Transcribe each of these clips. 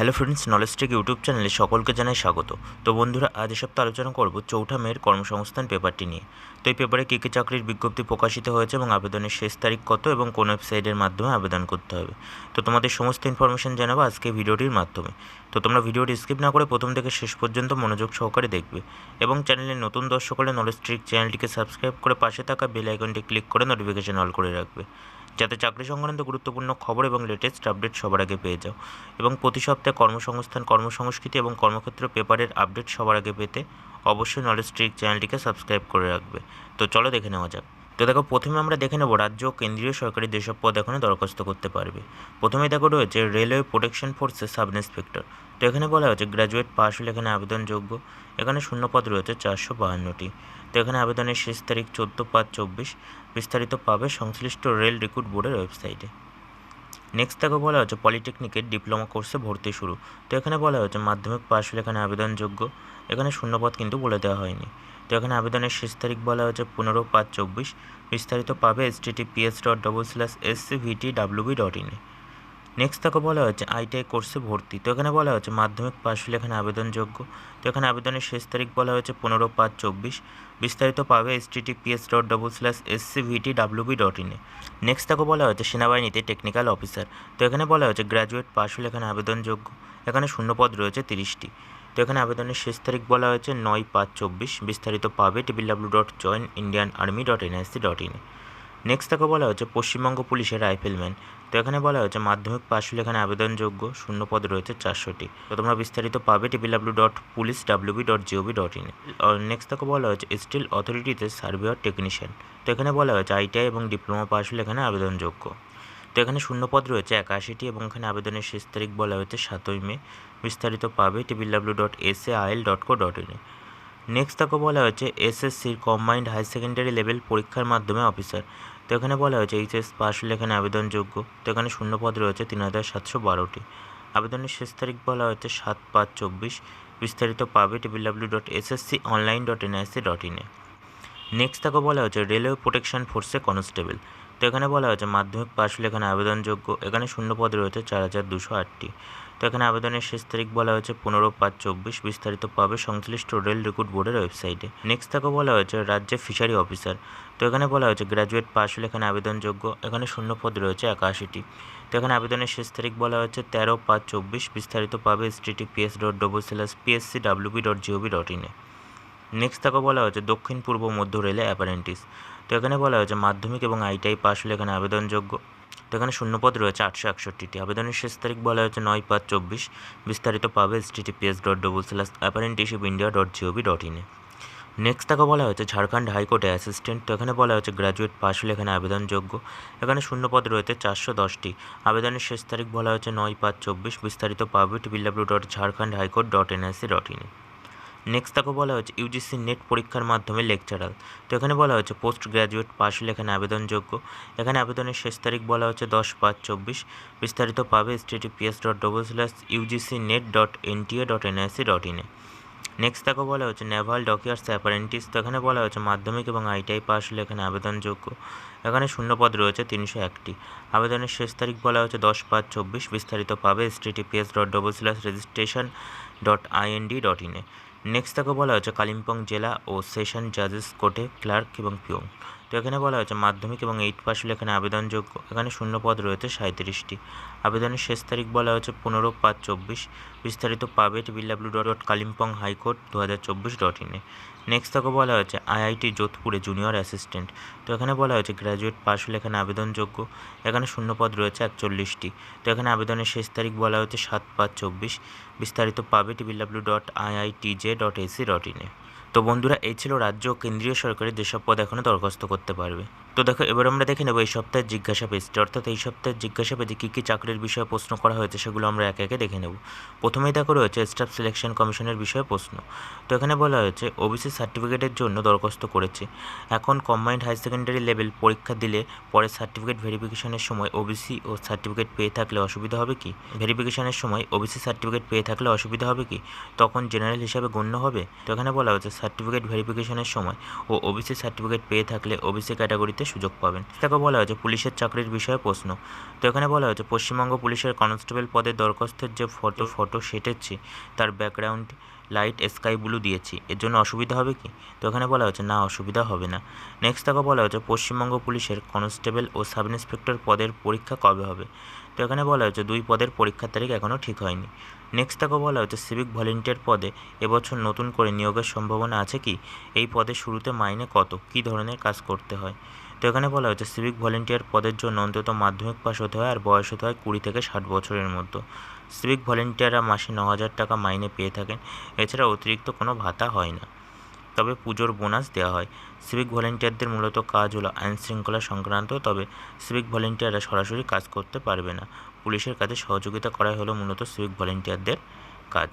Hello friends knowledge tech YouTube চ্যানেলে সকলকে জানাই স্বাগত। তো বন্ধুরা, আজ এসব আলোচনা করব চৌঠা মেয়ের কর্মসংস্থান পেপারটি নিয়ে। তো এই পেপারে কী কী চাকরির বিজ্ঞপ্তি প্রকাশিত হয়েছে এবং আবেদনের শেষ তারিখ কত এবং কোন ওয়েবসাইটের মাধ্যমে আবেদন করতে হবে? তো তোমাদের সমস্ত ইনফরমেশন জানাব আজকে ভিডিওটির মাধ্যমে। তো তোমরা ভিডিওটি স্কিপ না করে প্রথম থেকে শেষ পর্যন্ত মনোযোগ সহকারে দেখবে এবং চ্যানেলের নতুন দর্শক হলে নলেজ ট্রিক চ্যানেলটিকে সাবস্ক্রাইব করে পাশে থাকা বেল আইকনটি ক্লিক করে নোটিফিকেশন অল করে রাখবে। যাতে চাকরি সংক্রান্ত গুরুত্বপূর্ণ খবর এবং লেটেস্ট আপডেট সবার আগে পেয়ে যাও। এবং প্রতি সপ্তাহে কর্মসংস্থান, কর্মসংস্কৃতি এবং কর্মক্ষেত্র পেপারের আপডেট সবার আগে পেতে অবশ্যই নলেজ ট্রিক চ্যানেলটিকে সাবস্ক্রাইব করে রাখবে। তো চলো দেখে নেওয়া যাক। তো দেখো, প্রথমে আমরা দেখে নেব রাজ্য ও কেন্দ্রীয় সরকারি যেসব পদ এখানে দরখাস্ত করতে পারবে। প্রথমে দেখো রয়েছে রেলওয়ে প্রোটেকশন ফোর্সের সাব ইন্সপেক্টর তো এখানে বলা হয়েছে গ্র্যাজুয়েট পাস হলে এখানে আবেদনযোগ্য। এখানে শূন্য পদ রয়েছে চারশো বাহান্নটি। তো এখানে আবেদনের শেষ তারিখ চোদ্দ পাঁচ চব্বিশ। বিস্তারিত পাবে সংশ্লিষ্ট রেল রিক্রুট বোর্ডের ওয়েবসাইটে। নেক্সট তাকে বলা হচ্ছে পলিটেকনিকের ডিপ্লোমা কোর্সে ভর্তি শুরু। তো এখানে বলা হচ্ছে মাধ্যমিক পাশ হলে এখানে আবেদনযোগ্য। এখানে শূন্যপদ কিন্তু বলে দেওয়া হয়নি। তো এখানে আবেদনের শেষ তারিখ বলা হচ্ছে পনেরো পাঁচ চব্বিশ। বিস্তারিত পাবে S T PS dot double slash S C VT WB dot ইনে নেক্সট তাকে বলা হচ্ছে আইটিআই কোর্সে ভর্তি। তো এখানে বলা হচ্ছে মাধ্যমিক পাশ হলে এখানে আবেদনযোগ্য। তো এখানে আবেদনের শেষ তারিখ বলা হয়েছে, পনেরো পাঁচ চব্বিশ। বিস্তারিত পাবে S T PS dot double slash S C VT WB dot ইনে নেক্সট তাকে বলা হচ্ছে সেনাবাহিনীতে টেকনিক্যাল অফিসার তো এখানে বলা হচ্ছে গ্র্যাজুয়েট পাশ হলে এখানে আবেদনযোগ্য। এখানে শূন্যপদ রয়েছে তিরিশটি। তো এখানে আবেদনের শেষ তারিখ বলা হয়েছে, নয় পাঁচ চব্বিশ। বিস্তারিত পাবে triple W dot join Indian army dot NIC dot ইনে নেক্সট তাকে বলা হচ্ছে পশ্চিমবঙ্গ পুলিশের রাইফেলম্যান তো এখানে বলা হয়েছে মাধ্যমিক পাশ হলে এখানে আবেদনযোগ্য শূন্য পদ রয়েছে চারশোটি। তো তোমরা বিস্তারিত পাবে triple W dot police WB dot GOV dot ইনে নেক্সট তাকে বলা হয়েছে স্টিল অথরিটিতে সার্ভেয়ার টেকনিশিয়ান তো এখানে বলা হচ্ছে আইটিআই এবং ডিপ্লোমা পাশ হলে এখানে আবেদনযোগ্য। তো এখানে শূন্যপদ রয়েছে একাশিটি এবং এখানে আবেদনের শেষ তারিখ বলা হয়েছে সাতই মে। বিস্তারিত পাবে triple W dot S A IL dot co dot ইনে নেক্সট তাকে বলা হয়েছে এসএসসির কম্বাইন্ড হাই সেকেন্ডারি লেভেল পরীক্ষার মাধ্যমে অফিসার তো এখানে বলা হয়েছে এইচএস পাস হলে এখানে আবেদনযোগ্য। তো এখানে শূন্যপদ রয়েছে তিন হাজার সাতশো বারোটি। আবেদনের শেষ তারিখ বলা হয়েছে সাত পাঁচ চব্বিশ। বিস্তারিত পাবে triple W dot SSC online dot NIC dot ইনে নেক্সট তাকে বলা হচ্ছে রেলওয়ে প্রোটেকশন ফোর্সে কনস্টেবল তো এখানে বলা হচ্ছে মাধ্যমিক পাশ হলে এখানে আবেদনযোগ্য। এখানে শূন্যপদ রয়েছে চার হাজার দুশো আটটি। তো এখানে আবেদনের শেষ তারিখ বলা হয়েছে পনেরো পাঁচ চব্বিশ। বিস্তারিত পাবে সংশ্লিষ্ট রেল রিক্রুট বোর্ডের ওয়েবসাইটে। নেক্সট তাকে বলা হয়েছে রাজ্যে ফিশারি অফিসার। তো এখানে বলা হয়েছে গ্র্যাজুয়েট পাশ হলে এখানে আবেদনযোগ্য। এখানে শূন্যপদ রয়েছে একাশিটি। তো এখানে আবেদনের শেষ তারিখ বলা হয়েছে তেরো পাঁচ চব্বিশ। বিস্তারিত পাবে S T PS dot double slash PSC WB dot GOB dot ইনে নেক্সট তাকে বলা হয়েছে দক্ষিণ পূর্ব মধ্য রেলে অ্যাপারেন্টিস। তো এখানে বলা হয়েছে মাধ্যমিক এবং আইটিআই পাশ হলে এখানে আবেদনযোগ্য। তো এখানে শূন্যপদ রয়েছে আটশো একষট্টিটি। আবেদনের শেষ তারিখ বলা হয়েছে নয় পাঁচ চব্বিশ। বিস্তারিত পাবে S T PS dot double slash apprenticeship India dot GOV dot ইনে নেক্সট তাকে বলা হয়েছে ঝাড়খণ্ড হাইকোর্টে অ্যাসিস্ট্যান্ট তো এখানে বলা হয়েছে গ্র্যাজুয়েট পাশ হলে এখানে আবেদনযোগ্য। এখানে শূন্যপদ রয়েছে চারশো দশটি। আবেদনের শেষ তারিখ বলা হয়েছে নয় পাঁচ চব্বিশ। বিস্তারিত পাবে triple W dot Jharkhand high court dot NIC dot ইনে নেক্সট তাকে বলা হয়েছে ইউজিসি নেট পরীক্ষার মাধ্যমে লেকচারাল তো এখানে বলা হয়েছে পোস্ট গ্র্যাজুয়েট পাশ হলে এখানে আবেদনযোগ্য। এখানে আবেদনের শেষ তারিখ বলা হচ্ছে দশ পাঁচ চব্বিশ। বিস্তারিত পাবে S dot double slash UGC net dot NTA dot NIC dot ইনে নেক্সট তাকে বলা হচ্ছে নেভাল ডকিয়ার্স অ্যাপারেন্টিস তো এখানে বলা হচ্ছে মাধ্যমিক এবং আইটিআই পাস হলে এখানে আবেদনযোগ্য। এখানে শূন্যপদ রয়েছে, তিনশো একটি। আবেদনের শেষ তারিখ বলা হচ্ছে দশ পাঁচ চব্বিশ। বিস্তারিত পাবে S dot double slash registration dot IND dot ইনে নেক্সট তাকে বলা হয়েছে কালিম্পং জেলা ও সেশন জাজেস কোর্টে ক্লার্ক এবং পিওন তো এখানে বলা হচ্ছে মাধ্যমিক এবং এইট পাস হলে এখানে আবেদনযোগ্য। এখানে শূন্যপদ রয়েছে সাঁত্রিশটি আবেদনের শেষ তারিখ বলা হচ্ছে পনেরো পাঁচ চব্বিশ। বিস্তারিত পাবে triple W dot Kalimpong high court দু হাজার চব্বিশ ডট ইনে নেক্সট তাকে বলা হচ্ছে আইআইটি যোধপুরে জুনিয়র অ্যাসিস্ট্যান্ট তো এখানে বলা হয়েছে গ্র্যাজুয়েট পাস হলে এখানে আবেদনযোগ্য। এখানে শূন্যপদ রয়েছে, একচল্লিশটি। তো এখানে আবেদনের শেষ তারিখ বলা হচ্ছে সাত পাঁচ চব্বিশ। বিস্তারিত পাবে triple W dot IITJ dot AC dot ইনে তো বন্ধুরা এই ছিল রাজ্য ও কেন্দ্রীয় সরকারের যেসব পদ এখনও দরখাস্ত করতে পারবে। তো দেখো, এবার আমরা দেখে নেব এই সপ্তাহের জিজ্ঞাসা পেজটি অর্থাৎ এই সপ্তাহের জিজ্ঞাসা পেজে কী কী চাকরির বিষয়ে প্রশ্ন করা হয়েছে সেগুলো আমরা একে একে দেখে নেব। প্রথমেই দেখো রয়েছে স্টাফ সিলেকশন কমিশনের বিষয়ে প্রশ্ন। তো এখানে বলা হয়েছে ওবিসি সার্টিফিকেটের জন্য দরখাস্ত করেছে। এখন কম্বাইন্ড হাই সেকেন্ডারি লেভেল পরীক্ষা দিলে পরে সার্টিফিকেট ভেরিফিকেশনের সময় ওবিসি ও সার্টিফিকেট পেয়ে থাকলে অসুবিধা হবে কি? ভেরিফিকেশনের সময় ওবিসি সার্টিফিকেট পেয়ে থাকলে অসুবিধা হবে কি? তখন জেনারেল হিসাবে গণ্য হবে? তো এখানে বলা হয়েছে সার্টিফিকেট ভেরিফিকেশনের সময় ও ওবিসি সার্টিফিকেট পেয়ে থাকলে ওবিসি ক্যাটাগরিতে সুযোগ পাবেন। তাকে বলা হয়েছে পুলিশের চাকরির বিষয়ে প্রশ্ন। তো এখানে বলা হয়েছে, পশ্চিমবঙ্গ পুলিশের কনস্টেবল পদে দরখাস্তের যে ফটো ফটো সেটেছি, তার ব্যাকগ্রাউন্ড লাইট স্কাই ব্লু দিয়েছি। এর জন্য অসুবিধা হবে কি? তো এখানে বলা হয়েছে, না, অসুবিধা হবে না। নেক্সট তাকে বলা হয়েছে, পশ্চিমবঙ্গ পুলিশের কনস্টেবল ও সাব ইন্সপেক্টর পদের পরীক্ষা কবে হবে? তো এখানে বলা হয়েছে, দুই পদের পরীক্ষার তারিখ এখনও ঠিক হয়নি। নেক্সট তাকে বলা হয়েছে সিভিক ভলেন্টিয়ার পদে এবছর নতুন করে নিয়োগের সম্ভাবনা আছে কি? এই পদের শুরুতে মাইনে কত? কী ধরনের কাজ করতে হয়? তো এখানে বলা হয়েছে সিভিক ভলেন্টিয়ার পদের জন্য অন্তত মাধ্যমিক পাস হতে হয় আর বয়স হতে হয় কুড়ি থেকে ষাট বছরের মধ্যে সিভিক ভলেন্টিয়াররা মাসে ন হাজার টাকা মাইনে পেয়ে থাকেন, এছাড়া অতিরিক্ত কোনো ভাতা হয় না। তবে পুজোর বোনাস দেওয়া হয়। সিভিক ভলেন্টিয়ারদের মূলত কাজ হলো আইন শৃঙ্খলা সংক্রান্ত, তবে সিভিক ভলেন্টিয়াররা সরাসরি কাজ করতে পারবে না। পুলিশের কাজে সহযোগিতা করাই হলো মূলত সিভিক ভলেন্টিয়ারদের কাজ।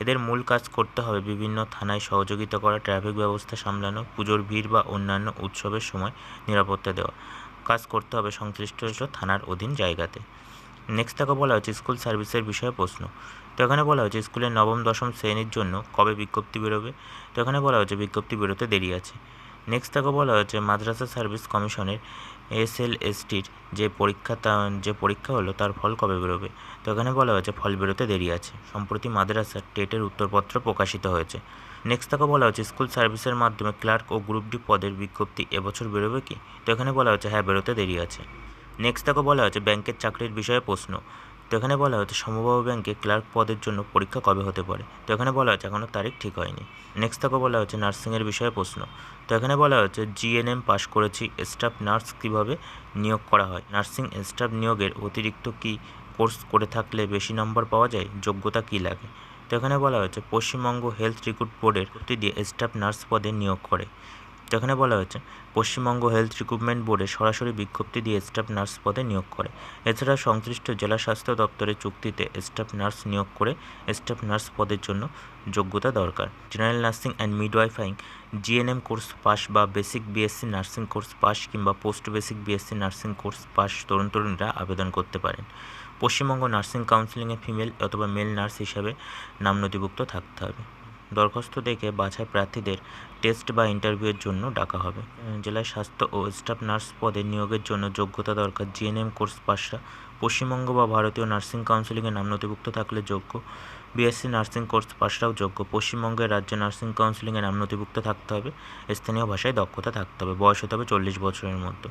এদের মূল কাজ করতে হবে বিভিন্ন থানায় সহযোগিতা করা, ট্রাফিক ব্যবস্থা সামলানো, পুজোর ভিড় বা অন্যান্য উৎসবের সময় নিরাপত্তা দেওয়া। কাজ করতে হবে সংশ্লিষ্ট থানার অধীন জায়গাতে। নেক্সট তাকে বলা হচ্ছে স্কুল সার্ভিসের বিষয়ে প্রশ্ন। তো এখানে বলা হয়েছে স্কুলের নবম, দশম শ্রেণির জন্য কবে বিজ্ঞপ্তি বেরোবে? তো এখানে বলা হয়েছে বিজ্ঞপ্তি বেরোতে দেরি আছে। নেক্সট তাকে বলা হয়েছে মাদ্রাসা সার্ভিস কমিশনের এস এল এসটির যে পরীক্ষা তা, যে পরীক্ষা হলো তার ফল কবে বেরোবে? তো এখানে বলা হয়েছে ফল বেরোতে দেরি আছে। সম্প্রতি মাদ্রাসার টেটের উত্তরপত্র প্রকাশিত হয়েছে। নেক্সট তাকে বলা হচ্ছে স্কুল সার্ভিসের মাধ্যমে ক্লার্ক ও গ্রুপ ডি পদের বিজ্ঞপ্তি এবছর বেরোবে কি? তো এখানে বলা হচ্ছে হ্যাঁ বেরোতে দেরি আছে। নেক্সট তাকে বলা হচ্ছে ব্যাংকের চাকরির বিষয়ে প্রশ্ন। এখানে বলা হয়েছে সমবায় ব্যাংকে ক্লার্ক পদের জন্য পরীক্ষা কবে হতে পারে? তো এখানে বলা হয়েছে এখনও তারিখ ঠিক হয়নি। নেক্সট তাকে বলা হয়েছে নার্সিংয়ের বিষয়ে প্রশ্ন। তো এখানে বলা হয়েছে জিএনএম পাশ করেছি, স্টাফ নার্স কীভাবে নিয়োগ করা হয়? নার্সিং স্টাফ নিয়োগের অতিরিক্ত কি কোর্স করে থাকলে বেশি নম্বর পাওয়া যায়? যোগ্যতা কী লাগে? তো এখানে বলা হয়েছে পশ্চিমবঙ্গ হেলথ রিক্রুট বোর্ডের দিয়ে স্টাফ নার্স পদে নিয়োগ করে। তো এখানে বলা হয়েছে, পশ্চিমবঙ্গ হেলথ রিক্রুটমেন্ট বোর্ডে সরাসরি বিজ্ঞপ্তি দিয়ে স্টাফ নার্স পদে নিয়োগ করে। এছাড়া সংশ্লিষ্ট জেলা স্বাস্থ্য দপ্তরের চুক্তিতে স্টাফ নার্স নিয়োগ করে স্টাফ নার্স পদের জন্য যোগ্যতা দরকার। General nursing and midwifery GNM course pass বা basic BSc nursing course pass কিংবা post basic BSc nursing course pass তরুণ তরুণীরা আবেদন করতে পারেন। পশ্চিমবঙ্গ নার্সিং কাউন্সিলিংয়ে ফিমেল অথবা মেল নার্স হিসাবে নাম নথিভুক্ত থাকতে হবে। দরখাস্ত দেখে বাছাই প্রার্থীদের টেস্ট বা ইন্টারভিউয়ের জন্য ডাকা হবে। জেলায় স্বাস্থ্য ও স্টাফ নার্স পদে নিয়োগের জন্য যোগ্যতা দরকার। জিএনএম কোর্স পাশরা পশ্চিমবঙ্গ বা ভারতীয় নার্সিং কাউন্সিলিংয়ে নাম নথিভুক্ত থাকলে যোগ্য। বিএসসি নার্সিং কোর্স পাশরাও যোগ্য। পশ্চিমবঙ্গের রাজ্য নার্সিং কাউন্সিলিংয়ে নাম নথিভুক্ত থাকতে হবে। স্থানীয় ভাষায় দক্ষতা থাকতে হবে। বয়স হতে হবে চল্লিশ বছরের মধ্যে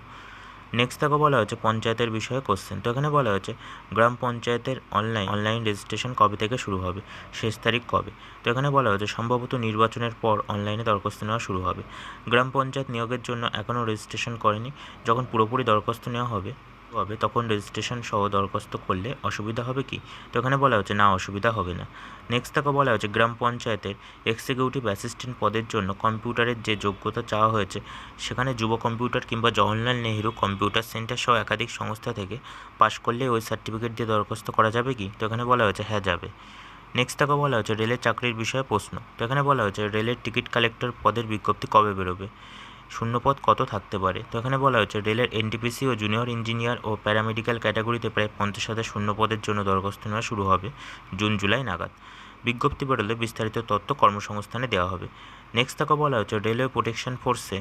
নেক্সট তাকে বলা হচ্ছে পঞ্চায়েতের বিষয়ে কোশ্চেন তো এখানে বলা হচ্ছে গ্রাম পঞ্চায়েতের অনলাইন অনলাইন রেজিস্ট্রেশন কবে থেকে শুরু হবে? শেষ তারিখ কবে? তো এখানে বলা হচ্ছে সম্ভবত নির্বাচনের পর অনলাইনে দরখাস্ত নেওয়া শুরু হবে। গ্রাম পঞ্চায়েত নিয়োগের জন্য এখনও রেজিস্ট্রেশন করেনি। যখন পুরোপুরি দরখাস্ত নেওয়া হবে হবে, তখন রেজিস্ট্রেশন সহ দরখাস্ত করলে অসুবিধা হবে কি? তো এখানে বলা হচ্ছে, না, অসুবিধা হবে না। নেক্সট তাকে বলা হচ্ছে, গ্রাম পঞ্চায়েতের এক্সিকিউটিভ অ্যাসিস্ট্যান্ট পদের জন্য কম্পিউটারের যে যোগ্যতা চাওয়া হয়েছে, সেখানে যুব কম্পিউটার কিংবা জওহরলাল নেহেরু কম্পিউটার সেন্টার সহ একাধিক সংস্থা থেকে পাশ করলে ওই সার্টিফিকেট দিয়ে দরখাস্ত করা যাবে কি? তো এখানে বলা হয়েছে হ্যাঁ যাবে। নেক্সট তাকে বলা হচ্ছে, রেলের চাকরির বিষয়ে প্রশ্ন। তো এখানে বলা হচ্ছে রেলের টিকিট কালেক্টর পদের বিজ্ঞপ্তি কবে বেরোবে? শূন্যপদ কত থাকতে পারে? তো এখানে বলা হচ্ছে রেলের এনটিপিসি ও জুনিয়র ইঞ্জিনিয়ার ও প্যারামেডিক্যাল ক্যাটাগরিতে প্রায় পঞ্চাশ হাজার শূন্যপদের জন্য দরখাস্ত নেওয়া শুরু হবে জুন, জুলাই নাগাদ। বিজ্ঞপ্তি বেরোলে বিস্তারিত তথ্য কর্মসংস্থানে দেওয়া হবে। নেক্সট তাকে বলা হচ্ছে রেলওয়ে প্রোটেকশন ফোর্সে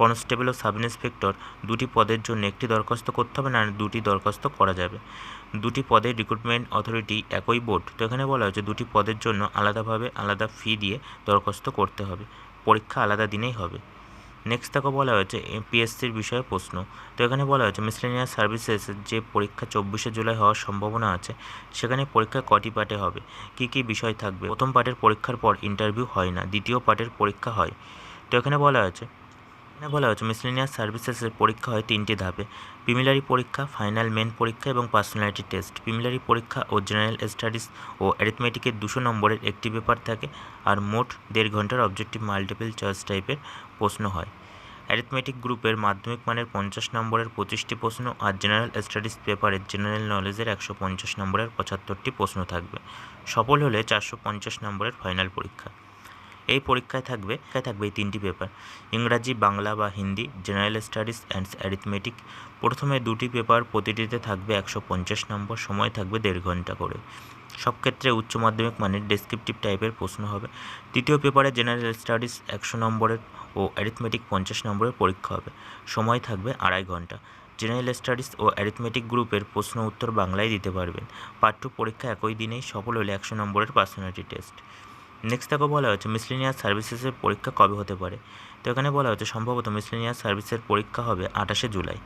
কনস্টেবল ও সাব ইন্সপেক্টর দুটি পদের জন্য একটি দরখাস্ত করতে হবে না দুটি দরখাস্ত করা যাবে। দুটি পদের রিক্রুটমেন্ট অথরিটি একই বোর্ড তো এখানে বলা হচ্ছে দুটি পদের জন্য আলাদাভাবে আলাদা ফি দিয়ে দরখাস্ত করতে হবে। পরীক্ষা আলাদা দিনেই হবে। নেক্সট তাকে বলা হয়েছে এপিএসসির বিষয়ে প্রশ্ন। তো এখানে বলা হয়েছে মিসলেনিয়াস সার্ভিসেস যে পরীক্ষা চব্বিশে জুলাই হওয়ার সম্ভাবনা আছে, সেখানে পরীক্ষা কটি পার্টে হবে, কী কী বিষয় থাকবে? প্রথম পার্টের পরীক্ষার পর ইন্টারভিউ হয় না, দ্বিতীয় পার্টের পরীক্ষা হয়। তো এখানে বলা হয়েছে এখানে বলা হচ্ছে মিসলেনিয়াস সার্ভিসেসের পরীক্ষা হয় তিনটি ধাপে। প্রিমিলারি পরীক্ষা ফাইনাল মেন পরীক্ষা এবং পার্সোনালিটি টেস্ট প্রিমিলারি পরীক্ষা ও জেনারেল স্টাডিজ ও অ্যারিথমেটিকের দুশো নম্বরের একটি পেপার থাকে আর মোট দেড় ঘণ্টার অবজেক্টিভ মাল্টিপল চয়েস টাইপের প্রশ্ন হয়। অ্যারিথমেটিক গ্রুপের মাধ্যমিক মানের পঞ্চাশ নম্বরের পঁচিশটি প্রশ্ন আর জেনারেল স্টাডিজ পেপারের জেনারেল নলেজের একশো পঞ্চাশ নম্বরের পঁচাত্তরটি প্রশ্ন থাকবে। সফল হলে চারশো পঞ্চাশ নম্বরের ফাইনাল পরীক্ষা। এই পরীক্ষায় থাকবে থাকবে এই তিনটি পেপার ইংরাজি, বাংলা বা Hindi general studies and arithmetic প্রথমে দুটি পেপার প্রতিটিতে থাকবে একশো পঞ্চাশ নম্বর, সময় থাকবে দেড় ঘণ্টা করে। সব ক্ষেত্রে উচ্চ মাধ্যমিক মানের ডেসক্রিপটিভ টাইপের প্রশ্ন হবে। তৃতীয় পেপারে জেনারেল স্টাডিজ একশো নম্বরের ও অ্যারিথমেটিক পঞ্চাশ নম্বরের পরীক্ষা হবে। সময় থাকবে আড়াই ঘণ্টা। জেনারেল স্টাডিজ ও অ্যারিথমেটিক গ্রুপের প্রশ্ন উত্তর বাংলায় দিতে পারবেন। পাঠ্য পরীক্ষা একই দিনেই সফল হলে একশো নম্বরের পার্সোনালিটি টেস্ট নেক্সট তাকে বলা হচ্ছে মিসলিনিয়াস সার্ভিসেসের পরীক্ষা কবে হতে পারে? তো এখানে বলা হচ্ছে সম্ভবত মিসলিনিয়াস সার্ভিসের পরীক্ষা হবে আঠাশে জুলাই।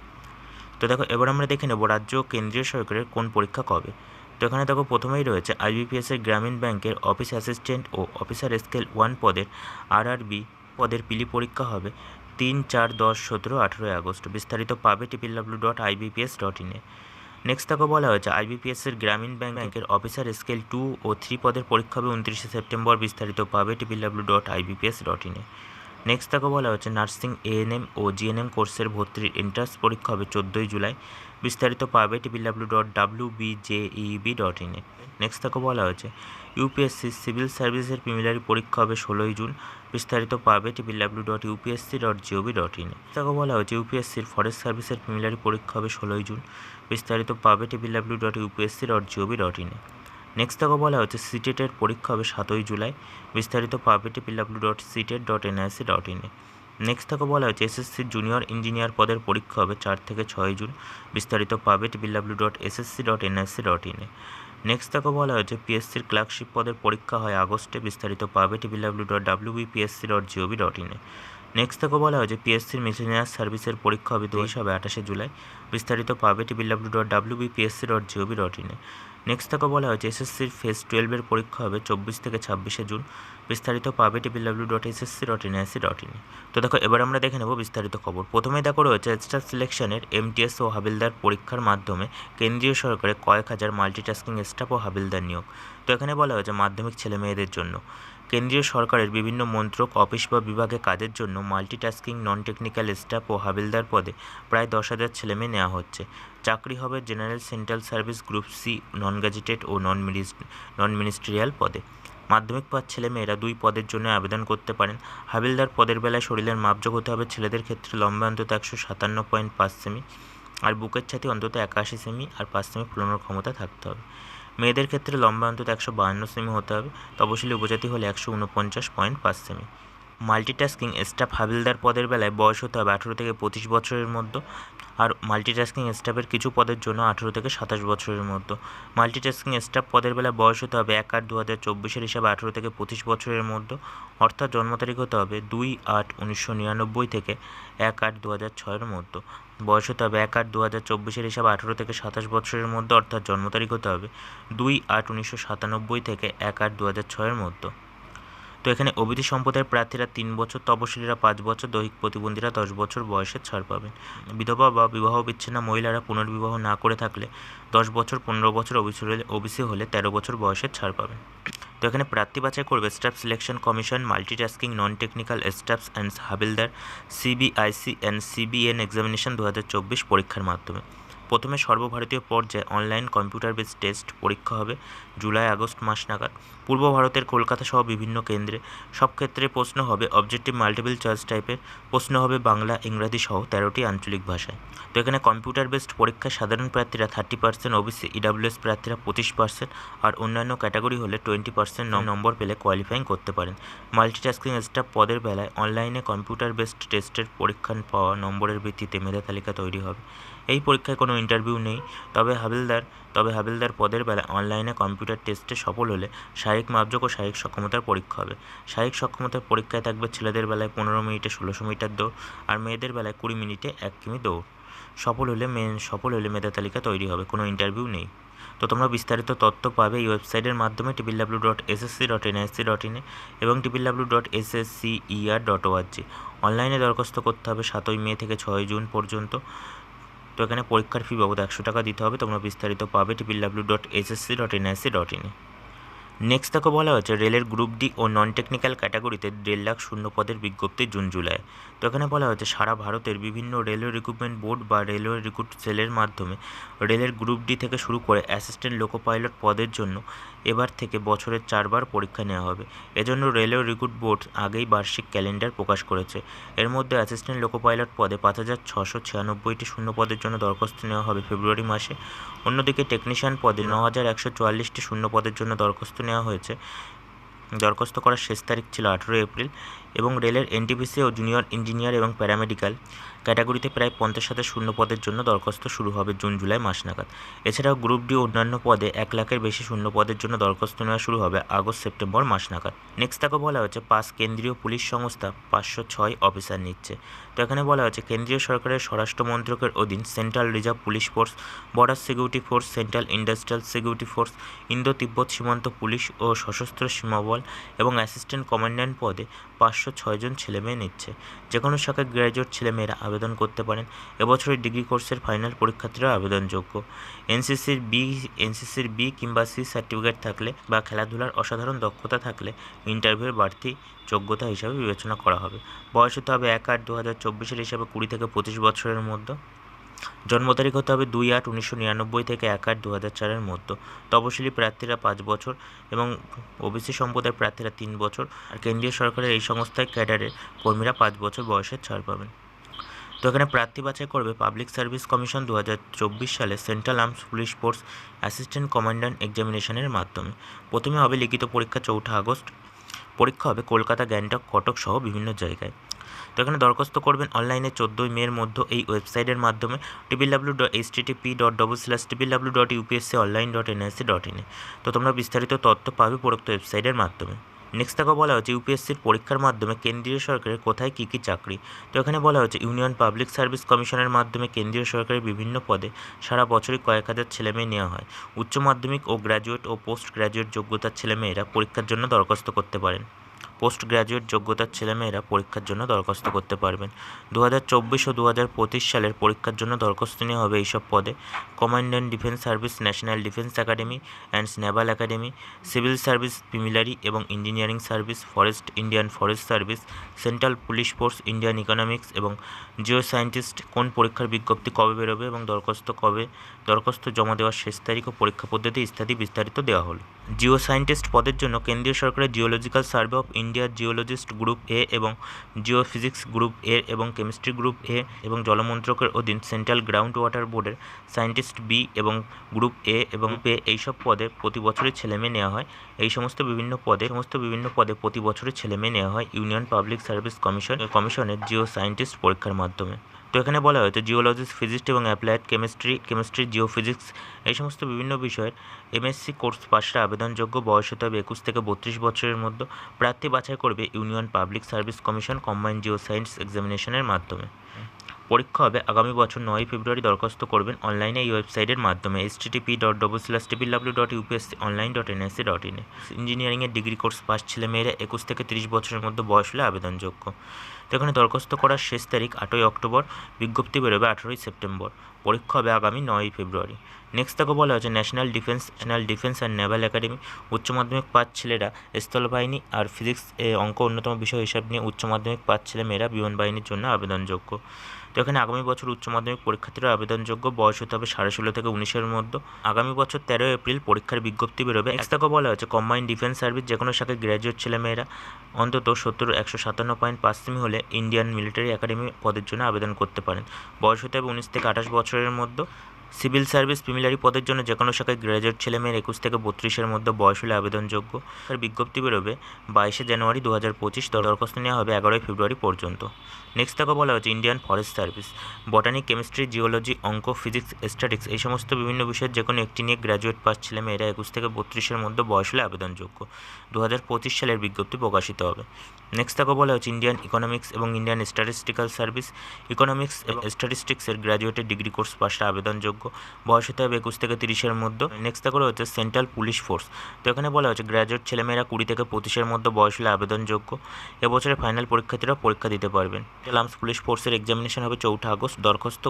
তো দেখো এবার আমরা দেখে নেব রাজ্য ও কেন্দ্রীয় সরকারের কোন পরীক্ষা কবে? তো এখানে দেখো প্রথমেই রয়েছে আইবিপিএসের গ্রামীণ ব্যাংকের অফিস অ্যাসিস্ট্যান্ট ও অফিসার স্কেল ওয়ান পদের আরআরবি পদের পিলি পরীক্ষা হবে তিন চার দশ সতেরো আঠেরোই আগস্ট। বিস্তারিত পাবে triple W dot IBPS dot ইনে নেক্সট তাকে বলা হয়েছে আইবিপিএসের গ্রামীণ ব্যাংক ব্যাংকের অফিসার স্কেল টু ও থ্রি পদের পরীক্ষা হবে উনত্রিশে সেপ্টেম্বর, বিস্তারিত পাবে triple W dot IBPS dot ইনে নেক্সট তাকে বলা হচ্ছে নার্সিং এএনএম ও জিএনএম কোর্সের ভর্তির এন্ট্রান্স পরীক্ষা হবে চোদ্দোই জুলাই, বিস্তারিত পাবে triple W dot W BJEB dot ইনে নেক্সট তাকে বলা হয়েছে ইউপিএসসি সিভিল সার্ভিসের প্রিমিলারি পরীক্ষা হবে ষোলোই জুন, বিস্তারিত পাবে triple W dot UPSC dot GOV dot ইনে তাকে বলা হয়েছে ইউপিএসসির ফরেস্ট সার্ভিসের প্রিমিলারি পরীক্ষা হবে ষোলোই জুন বিস্তারিত পাবে triple W dot UPSC dot GOV dot ইনে নেক্সট তাকে বলা হচ্ছে সিটেটের পরীক্ষা হবে সাতই জুলাই। বিস্তারিত পাবে triple W dot CTET dot NIC dot ইনে নেক্সট তাকে বলা হচ্ছে এসএসসি জুনিয়র ইঞ্জিনিয়ার পদের পরীক্ষা হবে চার থেকে ছয় জুন। বিস্তারিত পাবে triple W dot SSC dot NIC dot ইনে নেক্সট তাকে বলা হয়েছে পিএসসির ক্লার্কশিপ পদের পরীক্ষা হয় আগস্টে। বিস্তারিত পাবে triple W dot WBPSC dot GOV dot ইনে নেক্সট থেকে বলা হয়েছে পিএসসির মিসেলিনিয়াস সার্ভিসের পরীক্ষা হবে তেইশ হবে আঠাশে জুলাই। বিস্তারিত পাবে triple W dot WBPSC dot GOV dot ইনে নেক্সট থেকে বলা হয়েছে এসএসসির ফেজ টুয়েলভের পরীক্ষা হবে চব্বিশ থেকে ছাব্বিশে জুন। বিস্তারিত পাবে triple W dot SSC dot NIC dot in তো দেখো এবার আমরা দেখে নেব বিস্তারিত খবর। প্রথমে দেখো রয়েছে স্টাফ সিলেকশনের এমটিএস ও হাবিলদার পরীক্ষার মাধ্যমে কেন্দ্রীয় সরকারের কয়েক হাজার মাল্টিটাস্কিং স্টাফ ও হাবিলদার নিয়োগ। তো এখানে বলা হয়েছে মাধ্যমিক ছেলে মেয়েদের জন্য। কেন্দ্রীয় সরকারের বিভিন্ন মন্ত্রক, অফিস বা বিভাগে কাজের জন্য মাল্টিটাস্কিং নন টেকনিক্যাল স্টাফ ও হাবিলদার পদে প্রায় দশ হাজার ছেলেমেয়ে নেওয়া হচ্ছে। চাকরি হবে general central service group C non gazetted ও নন নন মিনিস্ট্রিয়াল পদে। মাধ্যমিক পাস ছেলেমেয়েরা দুই পদের জন্য আবেদন করতে পারেন। হাবিলদার পদের বেলায় শরীরের মাপযোগ হতে হবে। ছেলেদের ক্ষেত্রে লম্বা অন্তত একশো সাতান্ন পয়েন্ট পাঁচ সেমি আর বুকের ছাতি অন্তত একাশি সেমি আর পাঁচ সেমি ফুলানোর ক্ষমতা থাকতে হবে। মেয়েদের ক্ষেত্রে লম্বা অন্তত একশো বাহান্ন সেমি হতে হবে, তপশিলি উপজাতি হলে একশো উনপঞ্চাশ পয়েন্ট পাঁচ সেমি। মাল্টিটাস্কিং স্টাফ হাবিলদার পদের বেলায় বয়স হতে হবে আঠেরো থেকে পঁচিশ বছরের মধ্যে, আর মাল্টিটাস্কিং স্টাফের কিছু পদের জন্য আঠেরো থেকে সাতাশ বছরের মধ্যে। মাল্টিটাস্কিং স্টাফ পদের বেলায় বয়স হতে হবে এক আট দু হাজার চব্বিশের হিসাবে আঠেরো থেকে পঁচিশ বছরের মধ্যে, অর্থাৎ জন্ম তারিখ হতে হবে দুই আট উনিশশো নিরানব্বই থেকে এক আট দু হাজার ছয়ের মধ্যে। বয়স হতে হবে এক আট দু হাজার চব্বিশের হিসাবে আঠেরো থেকে সাতাশ বছরের মধ্যে, অর্থাৎ জন্ম তারিখ হতে হবে দুই আট উনিশশো সাতানব্বই থেকে এক আট দু হাজার ছয়ের মধ্যে। তো এখানে অবিধি সম্প্রদায়ের প্রার্থীরা তিন বছর, তপশিলীরা পাঁচ বছর, দৈহিক প্রতিবন্ধীরা দশ বছর বয়সের ছাড় পাবেন। বিধবা বা বিবাহ বিচ্ছিন্ন মহিলারা পুনর্বিবাহ না করে থাকলে দশ বছর, পনেরো বছর ওবিসি হলে ওবিসি হলে তেরো বছর বয়সের ছাড় পাবেন। তো এখানে প্রার্থী বাছাই করবে staff selection commission, multitasking non technical staffs and havildar CBIC and CBN examination দু হাজার চব্বিশ পরীক্ষার মাধ্যমে। প্রথমে সর্বভারতীয় পর্যায়ে অনলাইন কম্পিউটার বেস টেস্ট পরীক্ষা হবে জুলাই আগস্ট মাস নাগাদ। পূর্ব ভারতের কলকাতা সহ বিভিন্ন কেন্দ্রে। সব ক্ষেত্রে প্রশ্ন হবে অবজেক্টিভ মাল্টিপল চয়েস টাইপের প্রশ্ন হবে বাংলা, ইংরাজি সহ তেরোটি আঞ্চলিক ভাষায়। তো এখানে কম্পিউটার বেসড পরীক্ষায় সাধারণ প্রার্থীরা থার্টি পার্সেন্ট ওবিসি ইডাব্লিউএস প্রার্থীরা পঁচিশ পার্সেন্ট আর অন্যান্য ক্যাটাগরি হলে টোয়েন্টি পার্সেন্ট নম্বর পেলে কোয়ালিফাইং করতে পারেন। মাল্টিটাস্কিং স্টাফ পদের বেলায় অনলাইনে কম্পিউটার বেসড টেস্টের পরীক্ষা পাওয়া নম্বরের ভিত্তিতে মেধা তালিকা তৈরি হবে। এই পরীক্ষায় কোনো ইন্টারভিউ নেই। তবে হাবিলদার তবে হাবিলদার পদের বেলায় অনলাইনে কম্পিউটার টেস্টে সফল হলে শারীরিক মাপযোগ ও শারীরিক সক্ষমতার পরীক্ষা হবে। শারীরিক সক্ষমতার পরীক্ষায় থাকবে ছেলেদের বেলায় পনেরো মিনিটে ষোলোশো মিটার দৌড় আর মেয়েদের বেলায় কুড়ি মিনিটে এক কিমি দৌড়। সফল হলে মে সফল হলে মেধা তালিকা তৈরি হবে, কোনো ইন্টারভিউ নেই। তো তোমরা বিস্তারিত তথ্য পাবে এই ওয়েবসাইটের মাধ্যমে triple W dot S SSC dot NIC dot ইনে এবং triple W dot S SSC ER dot ORG অনলাইনে দরখাস্ত করতে হবে সাতই মে থেকে ছয় জুন পর্যন্ত। তো এখানে পরীক্ষার ফি বাবদ একশো টাকা দিতে হবে, তোমরা বিস্তারিত পাবে triple W dot SSC dot NIC dot ইনে নেক্সট তাকে বলা হয়েছে, রেলের গ্রুপ ডি ও নন টেকনিক্যাল ক্যাটাগরিতে দেড় লাখ শূন্য পদের বিজ্ঞপ্তি জুন জুলাই। তো এখানে বলা হয়েছে, সারা ভারতের বিভিন্ন রেলওয়ে রিক্রুটমেন্ট বোর্ড বা রেলওয়ে রিক্রুট সেলের মাধ্যমে রেলের গ্রুপ ডি থেকে শুরু করে অ্যাসিস্ট্যান্ট লোকো পাইলট পদের জন্য এবার থেকে বছরের চারবার পরীক্ষা নেওয়া হবে। এজন্য রেলওয়ে রিক্রুট বোর্ড আগেই বার্ষিক ক্যালেন্ডার প্রকাশ করেছে। এর মধ্যে অ্যাসিস্ট্যান্ট লোকো পাইলট পদে পাঁচ হাজার ছশো ছিয়ানব্বইটি শূন্য পদের জন্য দরখাস্ত নেওয়া হবে ফেব্রুয়ারি মাসে। অন্যদিকে টেকনিশিয়ান পদে ন হাজার একশো চুয়াল্লিশটি শূন্য পদের জন্য দরখাস্ত নেওয়া হয়েছে। দরখাস্ত করার শেষ তারিখ ছিল আঠেরোই এপ্রিল। এবং রেলের এনটিপিসি ও জুনিয়র ইঞ্জিনিয়ার এবং প্যারামেডিক্যাল ক্যাটাগরিতে প্রায় পঞ্চাশ হাজার শূন্য পদের জন্য দরখাস্ত শুরু হবে জুন, জুলাই মাস নাগাদ। এছাড়াও গ্রুপ ডি অন্যান্য পদে এক লাখের বেশি শূন্য পদের জন্য দরখাস্ত নেওয়া শুরু হবে আগস্ট, সেপ্টেম্বর মাস নাগাদ। নেক্সট তাকে বলা হয়েছে, পাঁচ কেন্দ্রীয় পুলিশ সংস্থা পাঁচশো ছয় অফিসার নিচ্ছে। তো এখানে বলা হয়েছে, কেন্দ্রীয় সরকারের স্বরাষ্ট্র মন্ত্রকের অধীন central reserve police force, border security force, central industrial security force, Indo তিব্বত সীমান্ত পুলিশ ও সশস্ত্র সীমাবল এবং অ্যাসিস্ট্যান্ট কমান্ড্যান্ট পদে পাঁচশো ছয়জন ছেলে মেয়ে নিচ্ছে। যে কোনো শাখায় গ্র্যাজুয়েট ছেলেমেয়েরা আবেদন করতে পারেন। এবছরের ডিগ্রি কোর্সের ফাইনাল পরীক্ষার্থীরা আবেদনযোগ্য। এনসিসির বি এনসিসির বি কিংবা সি সার্টিফিকেট থাকলে বা খেলাধুলার অসাধারণ দক্ষতা থাকলে ইন্টারভিউয়ের বাড়তি যোগ্যতা হিসাবে বিবেচনা করা হবে। বয়স হতে হবে এক আট দু হাজার চব্বিশের হিসাবে কুড়ি থেকে পঁচিশ বছরের মধ্যে। জন্ম তারিখ হতে হবে দুই আট উনিশশো নিরানব্বই থেকে এক আট দু হাজার চারের মধ্যে। তপশিলি প্রার্থীরা পাঁচ বছর এবং ওবিসি সম্প্রদায়ের প্রার্থীরা তিন বছর। আর কেন্দ্রীয় সরকারের এই সংস্থায় ক্যাডারের কর্মীরা পাঁচ বছর বয়সের ছাড় পাবেন। তো এখানে প্রার্থী বাছাই করবে পাবলিক সার্ভিস কমিশন দু হাজার চব্বিশ সালে central arms police force assistant commandant এক্সামিনেশনের মাধ্যমে। প্রথমে হবে লিখিত পরীক্ষা চৌঠা আগস্ট। পরীক্ষা হবে কলকাতা, গ্যাংটক কটক সহ বিভিন্ন জায়গায়। তো এখানে দরখাস্ত করবেন অনলাইনে চোদ্দোই মের মধ্যে এই ওয়েবসাইটের মাধ্যমে triple W dot H TP dot double slash triple W dot UPSC online dot NIC dot ইনে তো তোমরা বিস্তারিত তথ্য পাবে প্রোক্ত ওয়েবসাইটের মাধ্যমে। নেক্সট তাকে বলা হচ্ছে ইউপিএসসির পরীক্ষার মাধ্যমে কেন্দ্রীয় সরকারের কোথায় কী কী চাকরি। তো এখানে বলা হচ্ছে ইউনিয়ন পাবলিক সার্ভিস কমিশনের মাধ্যমে কেন্দ্রীয় সরকারের বিভিন্ন পদে সারা বছরই কয়েক হাজার ছেলেমেয়ে নেওয়া হয়। উচ্চ মাধ্যমিক ও গ্র্যাজুয়েট ও পোস্ট গ্র্যাজুয়েট যোগ্যতার ছেলেমেয়েরা পরীক্ষার জন্য দরখাস্ত করতে পারেন। পোস্ট গ্র্যাজুয়েট যোগ্যতার ছেলেমেয়েরা পরীক্ষার জন্য দরখাস্ত করতে পারবেন। দু হাজার চব্বিশ ও দু হাজার পঁচিশ সালের পরীক্ষার জন্য দরখাস্ত নেওয়া হবে এইসব পদে। Commandant defence service national defence academy and naval academy civil service পিমিলারি এবং engineering service forest Indian forest service central police force Indian economics এবং জিও সায়েন্টিস্ট কোন পরীক্ষার বিজ্ঞপ্তি কবে বেরোবে এবং দরখাস্ত কবে দরখাস্ত জমা দেওয়ার শেষ তারিখ ও পরীক্ষা পদ্ধতি ইত্যাদি বিস্তারিত দেওয়া হলো। জিও সায়েন্টিস্ট পদের জন্য কেন্দ্রীয় সরকারের জিওলজিক্যাল সার্ভে অফ ইন্ডিয়ার জিওলজিস্ট গ্রুপ এ এবং জিও ফিজিক্স গ্রুপ এ এবং কেমিস্ট্রি গ্রুপ এ এবং জলমন্ত্রকের অধীন সেন্ট্রাল গ্রাউন্ড ওয়াটার বোর্ডের সায়েন্টিস্ট বি এবং গ্রুপ এ এবং পে এইসব পদে প্রতি বছরই ছেলেমেয়ে নেওয়া হয়। এই সমস্ত বিভিন্ন পদে সমস্ত বিভিন্ন পদে প্রতি বছরই ছেলেমেয়ে নেওয়া হয় ইউনিয়ন পাবলিক সার্ভিস কমিশন, কমিশনের জিও সায়েন্টিস্ট পরীক্ষার মাধ্যমে। তো এখানে বলা হয়েছে জিওলজিস্ট ফিজিক্স এবং applied chemistry chemistry geophysics এই সমস্ত বিভিন্ন বিষয়ের এমএসসি কোর্স পাশরা আবেদনযোগ্য বয়স হতে হবে একুশ থেকে বত্রিশ বছরের মধ্যে। প্রার্থী বাছাই করবে union public service commission combined geoscience এক্সামিনেশনের মাধ্যমে। পরীক্ষা হবে আগামী বছর নয় ফেব্রুয়ারি দরখাস্ত করবেন অনলাইনে এই ওয়েবসাইটের মাধ্যমে H TP dot double slash triple W dot UPSC online dot NSC dot ইনে ইঞ্জিনিয়ারিংয়ের ডিগ্রি কোর্স পাস ছেলেমেয়েরা একুশ থেকে তিরিশ বছরের মধ্যে বয়স হলে আবেদনযোগ্য। তো এখানে দরখাস্ত করার শেষ তারিখ আটই অক্টোবর, বিজ্ঞপ্তি বেরোবে আঠেরোই সেপ্টেম্বর। পরীক্ষা হবে আগামী নয়ই ফেব্রুয়ারি। নেক্সট তাকে বলা হয়েছে national defence national defence and naval academy উচ্চ মাধ্যমিক পাঁচ ছেলেরা স্থলবাহিনী আর ফিজিক্স এ অঙ্ক অন্যতম বিষয় হিসাব নিয়ে উচ্চ মাধ্যমিক পাঁচ ছেলে মেয়েরা বিমান বাহিনীর জন্য আবেদনযোগ্য। তো এখানে আগামী বছর উচ্চ মাধ্যমিক পরীক্ষার্থীরা আবেদনযোগ্য বয়স হতে হবে সাড়ে ষোলো থেকে উনিশের মধ্যে। আগামী বছর তেরোই এপ্রিল পরীক্ষার বিজ্ঞপ্তি বেরোবে। নেক্সট তাকে বলা হয়েছে কম্বাইন্ড ডিফেন্স সার্ভিস যে কোনো শাখায় গ্র্যাজুয়েট ছেলেমেয়েরা অন্তত সত্তর, একশো সাতান্ন পয়েন্ট পাঁচ সেমি হলে ইন্ডিয়ান মিলিটারি একাডেমি পদের জন্য আবেদন করতে পারেন। বয়স হতে হবে উনিশ থেকে আঠাশ বছরের মধ্যে। সিভিল সার্ভিস প্রিমিলারি পদের জন্য যে কোনো শাখায় গ্র্যাজুয়েট ছেলেমেয়ের একুশ থেকে বত্রিশের মধ্যে বয়স হলে আবেদনযোগ্য। তার বিজ্ঞপ্তি বেরোবে বাইশে জানুয়ারি দু হাজার পঁচিশ। দরখাস্ত নেওয়া হবে এগারোই ফেব্রুয়ারি পর্যন্ত। নেক্সট তাকে বলা হচ্ছে Indian forest service botany chemistry geology অঙ্ক ফিজিক্স স্ট্যাটিক্স এই সমস্ত বিভিন্ন বিষয়ের যে কোনো একটি নিয়ে গ্র্যাজুয়েট পাস ছেলে মেয়েরা একুশ থেকে বত্রিশের মধ্যে বয়স হলে আবেদনযোগ্য। দু হাজার পঁচিশ সালের বিজ্ঞপ্তি প্রকাশিত হবে। নেক্সট তাকে বলা হচ্ছে ইন্ডিয়ান ইকোনমিক্স এবং ইন্ডিয়ান স্ট্যাটিস্টিক্যাল সার্ভিস ইকোনমিক্স এবং স্ট্যাটিস্টিক্সের গ্র্যাজুয়েটের ডিগ্রি কোর্স পাশে আবেদনযোগ্য। বয়স হতে হবে একুশ থেকে তিরিশের মধ্যে। নেক্সট তাকে হচ্ছে সেন্ট্রাল পুলিশ ফোর্স তো এখানে বলা হচ্ছে গ্র্যাজুয়েট ছেলেমেয়েরা কুড়ি থেকে পঁচিশের মধ্যে বয়স হলে আবেদনযোগ্য। এবছরের ফাইনাল পরীক্ষার্থীরা পরীক্ষা দিতে পারবেন। আর্মস পুলিশ ফোর্সের এক্সামিনেশন হবে চৌঠা আগস্ট। দরখাস্ত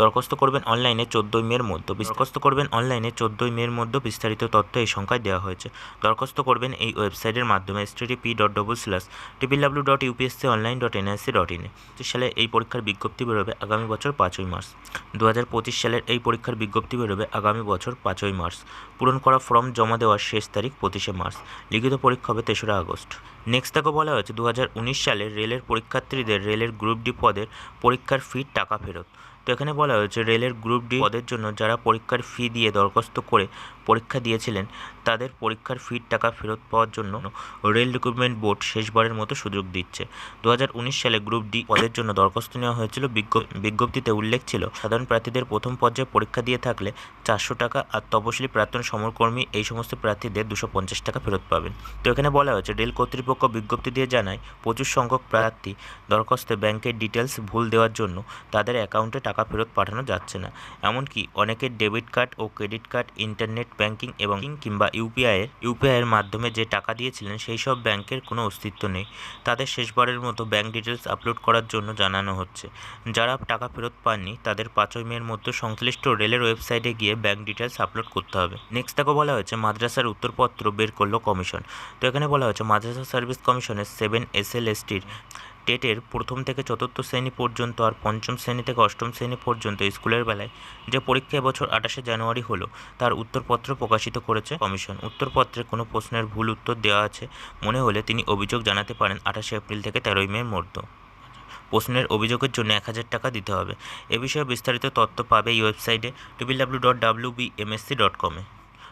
দরখাস্ত করবেন অনলাইনে চোদ্দোই মের মধ্যে। দরখাস্ত করবেন অনলাইনে চোদ্দোই মের মধ্যে বিস্তারিত তথ্য এই সংখ্যায় দেওয়া হয়েছে। দরখাস্ত করবেন এই ওয়েবসাইটের মাধ্যমে S P dot double slash triple W dot UPSC online dot NIC dot ইনে সালে এই পরীক্ষার বিজ্ঞপ্তি বেরোবে আগামী বছর পাঁচই মার্চ। দু হাজার পঁচিশ সালের এই পরীক্ষার বিজ্ঞপ্তি বেরোবে আগামী বছর পাঁচই মার্চ। পূরণ করা ফর্ম জমা দেওয়ার শেষ তারিখ পঁচিশে মার্চ। লিখিত পরীক্ষা হবে তেসরা আগস্ট। নেক্সট তাকে বলা হয়েছে দু হাজার উনিশ সালে রেলের পরীক্ষার্থীদের রেলের গ্রুপ ডি পদের পরীক্ষার ফি টাকা ফেরত। তো এখানে বলা হয়েছে রেলের গ্রুপ ডি পদের জন্য যারা পরীক্ষার ফি দিয়ে দরখাস্ত করে পরীক্ষা দিয়েছিলেন, তাদের পরীক্ষার ফির টাকা ফেরত পাওয়ার জন্য রেল রিক্রুটমেন্ট বোর্ড শেষবারের মতো সুযোগ দিচ্ছে। দু হাজার উনিশ সালে গ্রুপ ডি পদের জন্য দরখাস্ত নেওয়া হয়েছিল। বিজ্ঞ- বিজ্ঞপ্তিতে উল্লেখ ছিল, সাধারণ প্রার্থীদের প্রথম পর্যায়ে পরীক্ষা দিয়ে থাকলে চারশো টাকা আর তপশিলি প্রাক্তন সমরকর্মী এই সমস্ত প্রার্থীদের দুশো পঞ্চাশ টাকা ফেরত পাবেন। তো এখানে বলা হয়েছে, রেল কর্তৃপক্ষ বিজ্ঞপ্তি দিয়ে জানায়, প্রচুর সংখ্যক প্রার্থী দরখাস্তে ব্যাংকের ডিটেলস ভুল দেওয়ার জন্য তাদের অ্যাকাউন্টে টাকা ফেরত পাঠানো যাচ্ছে না। এমনকি অনেকের ডেবিট কার্ড ও ক্রেডিট কার্ড, ইন্টারনেট ব্যাংকিং এবং কিংবা ইউপিআই ইউপিআইয়ের ইউপিআইয়ের মাধ্যমে যে টাকা দিয়েছিলেন সেই সব ব্যাংকের কোনো অস্তিত্ব নেই। তাদের শেষবারের মতো ব্যাংক ডিটেলস আপলোড করার জন্য জানানো হচ্ছে। যারা টাকা ফেরত পাননি, তাদের পাঁচই মের মধ্যে সংশ্লিষ্ট রেলের ওয়েবসাইটে গিয়ে ব্যাংক ডিটেলস আপলোড করতে হবে। নেক্সট তাকে বলা হয়েছে, মাদ্রাসার উত্তরপত্র বের করল কমিশন। তো এখানে বলা হয়েছে, মাদ্রাসা সার্ভিস কমিশনের সেভেন এস এল এসটির টেটের প্রথম থেকে চতুর্থ শ্রেণি পর্যন্ত আর পঞ্চম শ্রেণি থেকে অষ্টম শ্রেণি পর্যন্ত স্কুলের বেলায় যে পরীক্ষা এবছর আঠাশে জানুয়ারি হলো, তার উত্তরপত্র প্রকাশিত করেছে কমিশন। উত্তরপত্রে কোনো প্রশ্নের ভুল উত্তর দেওয়া আছে মনে হলে তিনি অভিযোগ জানাতে পারেন আঠাশে এপ্রিল থেকে তেরোই মের মধ্যে প্রশ্নের অভিযোগের জন্য এক হাজার টাকা দিতে হবে। এ বিষয়ে বিস্তারিত তথ্য পাবে এই ওয়েবসাইটে W dot W B MSC dot কমে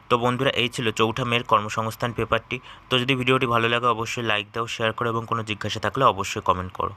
তো বন্ধুরা, এই ছিল চৌঠা মেয়ের কর্মসংস্থান পেপারটি। তো যদি ভিডিওটি ভালো লাগে, অবশ্যই লাইক দাও শেয়ার করো এবং কোনো জিজ্ঞাসা থাকলে অবশ্যই কমেন্ট করো।